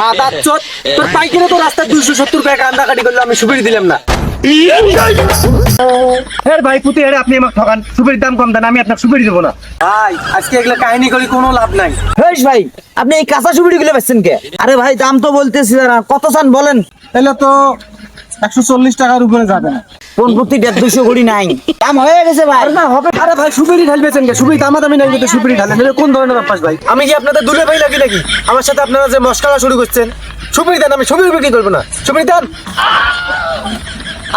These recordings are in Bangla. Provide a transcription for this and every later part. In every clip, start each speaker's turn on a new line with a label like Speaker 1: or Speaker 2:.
Speaker 1: মাদার চোদ তোর পাইকারে তো রাস্তায় দুইশো সত্তর টাকা কান্দাকাটি করল আমি সুবিধা দিলাম না।
Speaker 2: হ্যাঁ ভাই পুঁতি আপনি আমাকে ঠকান। সুপারির দাম কম দেন আমি আপনাকে সুপারি দেবো না।
Speaker 1: ভাই আজকে এগুলো কাহিনী করি কোনো লাভ নাই।
Speaker 3: ভাই আপনি এই কাঁচা গুলো বেচছেন কে? আরে ভাই দাম তো বলতেছি কত চান বলেন?
Speaker 1: তাহলে তো একশো চল্লিশ টাকার উপরে যাবে না।
Speaker 3: কোন প্রতি দেড় দুশো কোটি নাই? দাম হয়ে গেছে ভাই।
Speaker 1: না হবে আরে ভাই সুবিধি ঢালবেছেন কে সুবিধি দামা দামি নাই কিন্তু সুবিধি ঢালেন এটা কোন ধরনের ব্যাপার ভাই? আমি কি আপনাদের দুলে ভাই লাগি নাকি? আমার সাথে আপনারা যে মস্কারা শুরু করছেন সুবিধি দেন আমি সুবিধি বিক্রি করব না? সুবিধি দেন।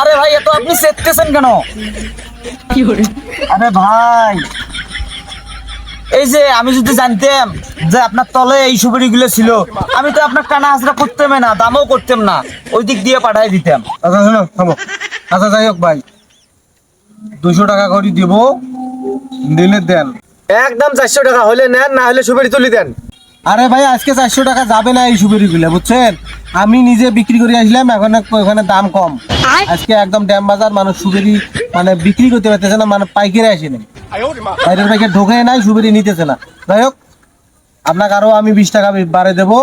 Speaker 3: আরে ভাই এত আপনি চেতেছেন কেন? আরে ভাই এই যে আমি যদি জানতাম যে আপনার তলে এই সুপারি গুলো ছিল আমি তো আপনার কানা হাজরা করতাম না দামও করতাম না। ওই দিক দিয়ে পাঠাই দিতাম।
Speaker 1: আচ্ছা শোনো থামো। আচ্ছা যাই হোক ভাই দুশো টাকা করে দিব দিলে দেন। একদম চারশো টাকা হলে নেন না হলে সুপারি তুলি দেন। আরে ভাই আজকে চারশো টাকা যাবে না এই সুপারি গুলো বুঝছেন? আমি নিজে বিক্রি করে আসলাম এখন ওখানে দাম কম। আজকে একদম ড্যাম বাজার মানুষ সুপারি মানে বিক্রি করতে পারতেছে না মানে পাইকারি আসে নাই। বাইরের পাইকারি ঢোকে নাই সুপারি নিতেছে না। যাই হোক আপনাকে আরও আমি বিশ টাকা বাড়ে দেবো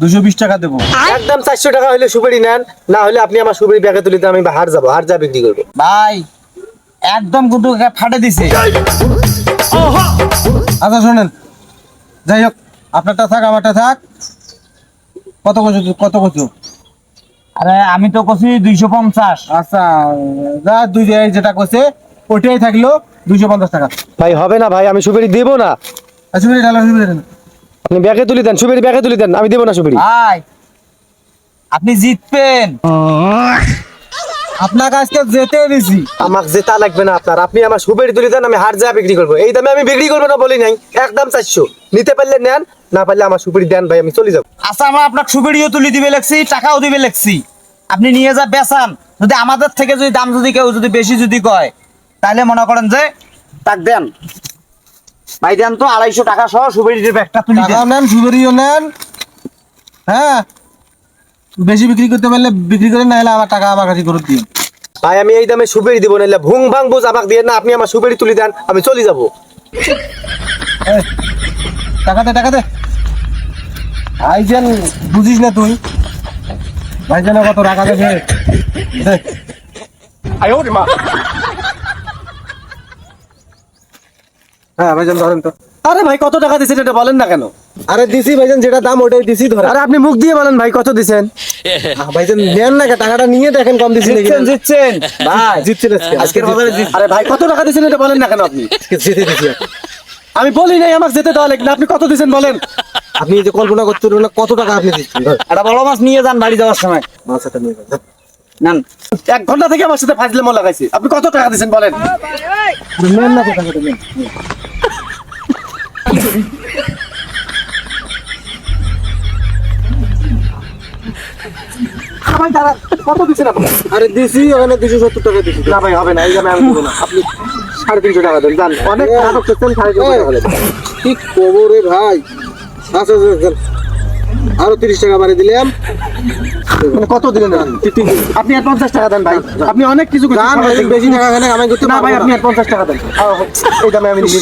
Speaker 1: দুশো বিশ টাকা দেবো। একদম চারশো টাকা হলে সুপারি নেন না হলে আপনি আমার সুপারি ব্যাগে তুলিতে আমি হার যাব হার যা বিক্রি করব।
Speaker 3: ভাই একদম কিন্তু ফাটে দিছে।
Speaker 1: আচ্ছা শোনেন যাই হোক আপনারটা থাক আমারটা থাক। কত কচু কত কচু?
Speaker 3: আরে আমি তো কছি দুইশো পঞ্চাশ।
Speaker 1: আচ্ছা যা দুই যেটা কছে ওইটাই থাকল দুইশো পঞ্চাশ টাকা। ভাই হবে না ভাই আমি সুপারি দেবো না। সুপারি ঢালো সুপারি ঢালো। আপনি ব্যাগে তুলে দেন সুপারি ব্যাগে তুলে দেন আমি দেবো না সুপারি।
Speaker 3: ভাই আপনি জিতবেন।
Speaker 1: আপনার আজকে যেতে দিছি। আমাকে জেতা লাগবে না আপনার। আপনি আমার সুপারি তুলি দেন আমি হার যা বিক্রি করব। এই দামে আমি বিক্রি করব না বলি নাই। একদম চারশো। নিতে পারলে নেন না পারলে আমার সুপারি দেন ভাই আমি চলে যাব।
Speaker 3: আচ্ছা আমরা আপনার সুবিড়িও তুলে দিবে লেখছি টাকাও দিবে লেখছি। আপনি নিয়ে যা বেচান। যদি আমাদের থেকে যদি দাম যদি কেউ যদি বেশি যদি কয় তাহলে মনে করেন যে তাক দেন। ভাই দেন তো আড়াইশো টাকা সহ সুবিড়ির ব্যাগটা তুলি
Speaker 1: নেন সুপারিও নেন। হ্যাঁ বেশি বিক্রি করতে পারলে বিক্রি করে না হলে আমার টাকা আমার কাছে ফেরত দিন ভাই আমি এই দামে সুপারি দিব না ভুং ভাং বুঝ আমাকে দিয়ে না আপনি আমার সুপারি তুলি দেন আমি চলে যাব। টাকা দে টাকা দে। ভাইজান বুঝিস না তুই। ভাইজান কত টাকা দেবে দে হ্যাঁ ভাইজান ধরেন তো। আরে ভাই কত টাকা দিছেন এটা বলেন না কেন? আরে দিছি ভাইজান যেটা দাম ওটাই দিছি ধরে আরে আপনি মুখ দিয়ে বলেন ভাই কত দিছেন? ভাইজান নেন না টাকাটা নিয়ে দেখেন কম দিছি নাকি
Speaker 3: জিতছেন জিতছেন। ভাই
Speaker 1: জিতছেন আজকে।
Speaker 3: আজকের বাজারে
Speaker 1: আরে ভাই কত টাকা দিছেন এটা বলেন না কেন আপনি? জিতে দিছি আমি বলি নাই আমাকে যেতে দেওয়া লাগবে না। আপনি কত দিছেন বলেন? আপনি যে কল্পনা করতে পারবেন না কত টাকা আপনি দিচ্ছেন
Speaker 3: একটা বড় মাছ নিয়ে যান বাড়ি যাওয়ার সময়।
Speaker 1: মাছটা নিয়ে যান।
Speaker 3: নেন।
Speaker 1: এক ঘণ্টা থেকে আমার সাথে ফাজলে মন লাগাইছি। আপনি কত টাকা দিচ্ছেন বলেন? নেন না টাকাটা নেন ভাই কত দিচ্ছেন আপনি? আরে দিছি ওখানে দুশো সত্তর টাকা দিচ্ছি না ভাই হবে না এই দামে আমি দেবো না। আপনি সাড়ে তিনশো টাকা দেন জান অনেক নাটক করছেন সাড়ে তিনশো টাকা কি খবর রে ভাই? আচ্ছা আচ্ছা আচ্ছা। আরও তিরিশ টাকা বাড়ি দিলাম। মানে কত দিলেন আপনি আর পঞ্চাশ টাকা দেন ভাই। আপনি অনেক কিছু বেশি টাকা না ভাই আপনি আর পঞ্চাশ টাকা দেন। এই দামে আমি নিয়ে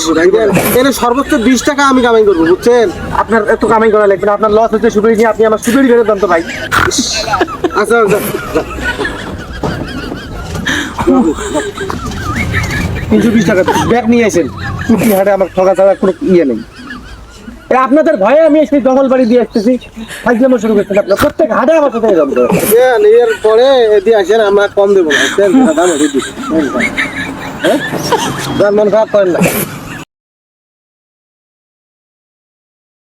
Speaker 1: এখানে সর্বোচ্চ বিশ টাকা আমি কামাই করব বুঝছেন? আপনার এত কামাই করা লাগবে না। আপনার লস হচ্ছে নিয়ে আপনি আমার সুবিধা ফেরত দেন তো ভাই। আচ্ছা আচ্ছা। তিনশো বিশ টাকা। ব্যাগ নিয়ে আসেন কুটি হাটে আমার ঠকা ছাড়া কোনো ইয়ে নেই। আপনাদের ভয়ে আমি সেই জঙ্গল বাড়ি দিয়ে আসতেছি। ফাইজলাম শুরু করছেন আপনার প্রত্যেক হাটে আমার সাথে যাব এর পরে আসেন, আমরা কম দেবো দাম হ্যাঁ? মন খারাপ করেন না।